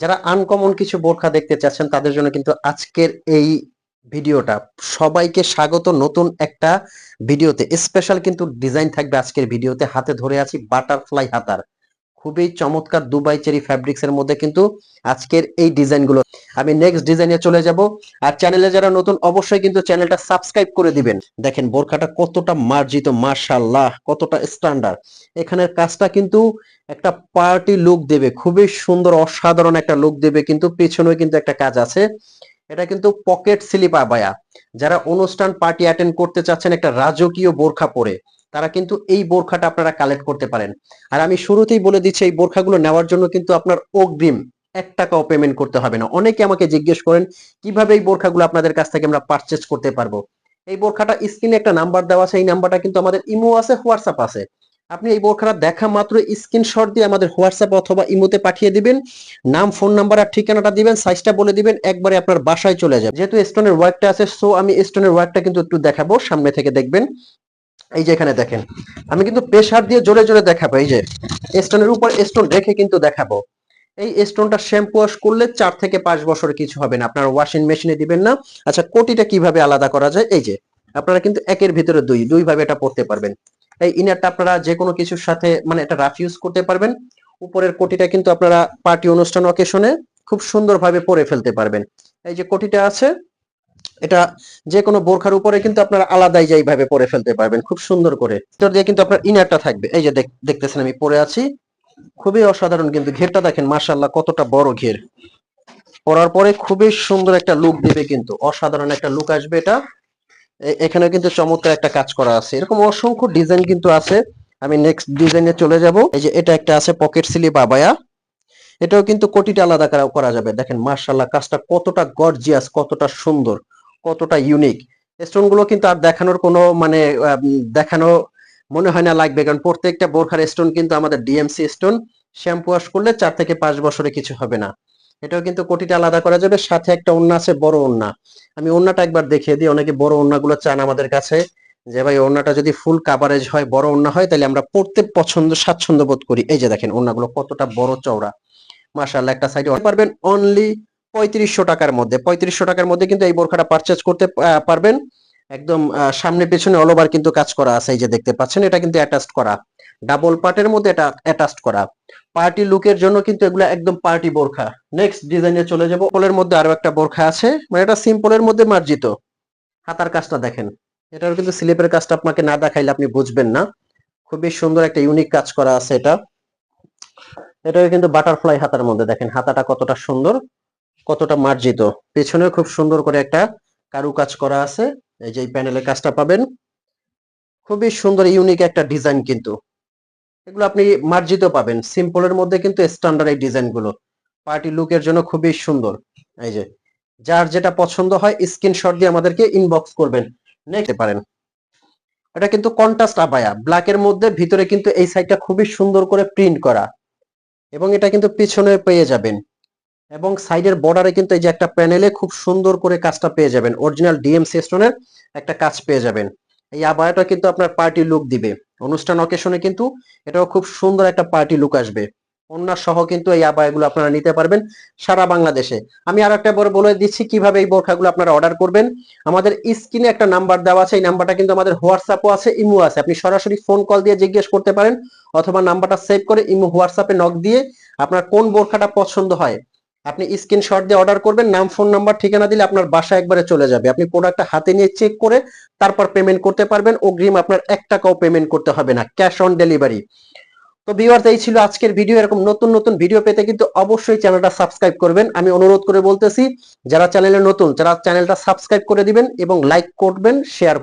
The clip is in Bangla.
যারা আনকমন কিছু বোরখা দেখতে চাচ্ছেন, তাদের জন্য কিন্তু আজকের এই ভিডিওটা। সবাইকে স্বাগত নতুন একটা ভিডিওতে। স্পেশাল কিন্তু ডিজাইন থাকবে আজকের ভিডিওতে। হাতে ধরে আছি বাটারফ্লাই হাতার। খুবই চমৎকার দুবাই চেরি ফ্যাব্রিক্স এর মধ্যে কিন্তু আজকের এই ডিজাইনগুলো। আমি নেক্সট ডিজাইনে চলে যাব। আর চ্যানেলে যারা নতুন, অবশ্যই কিন্তু চ্যানেলটা সাবস্ক্রাইব করে দিবেন। দেখেন বোরখাটা কতটা মার্জিত মার্শাল্লাহ কতটা স্ট্যান্ডার্ড এখানের কাজটা কিন্তু একটা পার্টি লুক দেবে, খুবই সুন্দর, অসাধারণ একটা লুক দেবে, কিন্তু পেছনেও কিন্তু একটা কাজ আছে। এটা কিন্তু পকেট স্লিপ আবায়া। যারা অনুষ্ঠান পার্টি অ্যাটেন্ড করতে চাচ্ছেন একটা রাজকীয় বোরখা পরে তারা কিন্তু এই বোরখাটা আপনারা কালেক্ট করতে পারেন। আর আমি শুরুতেই বলে দিচ্ছি, এই বোরখাগুলো নেওয়ার জন্য কিন্তু আপনার অগ্রিম এক টাকাও পেমেন্ট করতে হবে না। অনেকে আমাকে জিজ্ঞেস করেন, কীভাবে এই বোরখাগুলো আপনাদের কাছ থেকে আমরা পারচেস করতে পারব? এই বোরখাটা স্ক্রিনে একটা নাম্বার দেওয়া আছে, এই নাম্বারটা কিন্তু আমাদের ইমো আছে, হোয়াটসঅ্যাপ আছে। আপনি এই বোরখাটা দেখা মাত্র স্ক্রিনশট দিয়ে আমাদের হোয়াটসঅ্যাপ অথবা ইমোতে পাঠিয়ে দিবেন, নাম ফোন নাম্বার আর ঠিকানাটা দিবেন সাইজটা বলে দিবেন, একবারে আপনার বাসায় চলে যাবে। যেহেতু স্টোনের ওয়ার্কটা আছে সো আমি স্টোনের ওয়ার্কটা কিন্তু একটু দেখাবো, সামনে থেকে দেখবেন। এই যে এখানে দেখেন, আমি কিন্তু প্রেসার দিয়ে জোরে জোরে দেখাবো, এই যে স্টোনের উপর স্টোন রেখে কিন্তু দেখাবো। এই স্টোনটা শ্যাম্পু ওয়াশ করলে চার থেকে পাঁচ বছর কিছু হবে না, আপনার ওয়াশিং মেশিনে দিবেন না। আচ্ছা কোটিটা কীভাবে আলাদা করা যায়? এই যে, আপনারা কিন্তু একের ভিতরে দুই দুই ভাবে এটা পড়তে পারবেন। এই ইনারটা আপনারা যে কোনো কিছুর সাথে মানে এটা রাফ ইউজ করতে পারবেন। উপরের কোটিটা কিন্তু আপনারা পার্টি অনুষ্ঠান অকেশনে খুব সুন্দরভাবে পরে ফেলতে পারবেন। এই যে কোটিটা আছে এটা যে কোনো বোরখার উপরে কিন্তু আপনারা আলাদাই যাইভাবে পরে ফেলতে পারবেন, খুব সুন্দর করে। ভিতর দিয়ে কিন্তু আপনার ইনারটা থাকবে। এই যে দেখতেছেন আমি, পরে আছি। খুবই অসাধারণ কিন্তু ঘেরটা দেখেন মার্শাল্লাহ কতটা বড় ঘের। পরার পরে খুবই সুন্দর একটা লুক দিবে কিন্তু, অসাধারণ একটা লুক আসবে এটা। এখানে কিন্তু চমৎকার একটা কাজ করা আছে। এরকম অসংখ্য ডিজাইন কিন্তু আছে। আমি নেক্সট ডিজাইনে চলে যাব। এই যে এটা একটা আছে পকেট স্লিপ আবায়া। এটাও কিন্তু কোটিটা আলাদা করা যাবে। দেখেন মার্শাল্লাহ কাজটা কতটা গর্জিয়াস কতটা সুন্দর। কতটা ইউনিক স্টোনগুলো কিন্তু আর দেখানোর কোনো মানে দেখানো মনে হয় না, লাগবে। কারণ প্রত্যেকটা বোরখার স্টোন কিন্তু আমাদের ডিএমসি স্টোন শ্যাম্পু ওয়াশ করলে চার থেকে পাঁচ বছরে কিছু হবে না। এটাও কিন্তু কোটিটা আলাদা করা যাবে, সাথে একটা ওন্না আছে, বড় ওন্না আমি ওন্নাটা একবার দেখিয়ে দিই, অনেকে বড় ওন্নাগুলো চান আমাদের কাছে, যে ভাই ওন্নাটা যদি ফুল কাভারেজ হয়, বড় ওন্না হয়, তাহলে আমরা পড়তে পছন্দ, স্বাচ্ছন্দ্য বোধ করি। এই যে দেখেন ওন্নাগুলো কতটা বড় চওড়া। মাশাআল্লাহ, একটা সাইডে পারবেন অনলি পঁয়ত্রিশশো টাকার মধ্যে, পঁয়ত্রিশশো টাকার মধ্যে কিন্তু এই বোরখাটা পারচেজ করতে পারবেন। একদম সামনে পেছনে অল ওভার কিন্তু কাজ করা আছে, এই যে দেখতে পাচ্ছেন, এটা কিন্তু অ্যাটাচড করা। ডাবল পার্টের মধ্যে এটা অ্যাটাচড করা। পার্টি লুকের জন্য কিন্তু এগুলো একদম পার্টি বোরখা। নেক্সট ডিজাইনে চলে যাব। পোলের মধ্যে আরও একটা বোরখা আছে। মানে এটা সিম্পলের মধ্যে মার্জিত। হাতার কাজটা দেখেন। এটার কিন্তু স্লিপের কাজটা আপনাকে না দেখাইলে আপনি বুঝবেন না। খুবই সুন্দর একটা ইউনিক কাজ করা আছে এটা। এটা কিন্তু বাটারফ্লাই হাতার মধ্যে দেখেন। হাতাটা কতটা সুন্দর। কতটা মার্জিত। পেছনে খুব সুন্দর করে একটা কারু কাজ করা আছে। এই যে এই প্যানেলের কাজটা পাবেন। খুবই সুন্দর ইউনিক একটা ডিজাইন কিন্তু। এগুলো আপনি মার্জিত পাবেন। সিম্পলের মধ্যে কিন্তু স্ট্যান্ডার্ড এই ডিজাইনগুলো। পার্টি লুকের জন্য খুবই সুন্দর। এই যে, যার যেটা পছন্দ হয় স্ক্রিনশট দিয়ে আমাদেরকে ইনবক্স করবেন। নিতে পারেন। এটা কিন্তু কন্ট্রাস্ট আবায়া। ব্ল্যাকের মধ্যে, ভিতরে কিন্তু এই সাইডটা খুবই সুন্দর করে প্রিন্ট করা। এবং এটা কিন্তু পিছনে পেয়ে যাবেন। এবং সাইডের বর্ডারে কিন্তু এই যে একটা প্যানেলে খুব সুন্দর করে কাজটা পেয়ে যাবেন। অরিজিনাল ডিএমসি স্টোনের একটা কাজ পেয়ে যাবেন। এই আবায়াটা কিন্তু আপনার পার্টি লুক দিবে। অনুষ্ঠান অকেশনে কিন্তু এটাও খুব সুন্দর একটা পার্টি লুক আসবে। অন্যার সহ কিন্তু এই আবায়াগুলো আপনারা নিতে পারবেন সারা বাংলাদেশে। আমি আর একটা বড় বলে দিচ্ছি, কীভাবে এই বোরখাগুলো আপনারা অর্ডার করবেন। আমাদের স্ক্রিনে একটা নাম্বার দেওয়া আছে, এই নাম্বারটা কিন্তু আমাদের হোয়াটসঅ্যাপও আছে ইমো আছে। আপনি সরাসরি ফোন কল দিয়ে জিজ্ঞেস করতে পারেন, অথবা নাম্বারটা সেভ করে ইমো হোয়াটসঅ্যাপে নক দিয়ে আপনার কোন বোরখাটা পছন্দ হয় আপনি স্ক্রিনশট দিয়ে অর্ডার করবেন, নাম ফোন নাম্বার ঠিকানা দিলে আপনার বাসা একবারে চলে যাবে। আপনি প্রোডাক্টটা হাতে নিয়ে চেক করে তারপর পেমেন্ট করতে পারবেন। অগ্রিম আপনার এক টাকাও পেমেন্ট করতে হবে না ক্যাশ অন ডেলিভারি তো ভিউয়ার্স এই ছিল আজকের ভিডিও এরকম নতুন নতুন ভিডিও পেতে কিন্তু অবশ্যই চ্যানেলটা সাবস্ক্রাইব করবেন। আমি অনুরোধ করে বলতেছি, যারা চ্যানেলে নতুন যারা চ্যানেলটা সাবস্ক্রাইব করে দিবেন এবং লাইক করবেন শেয়ার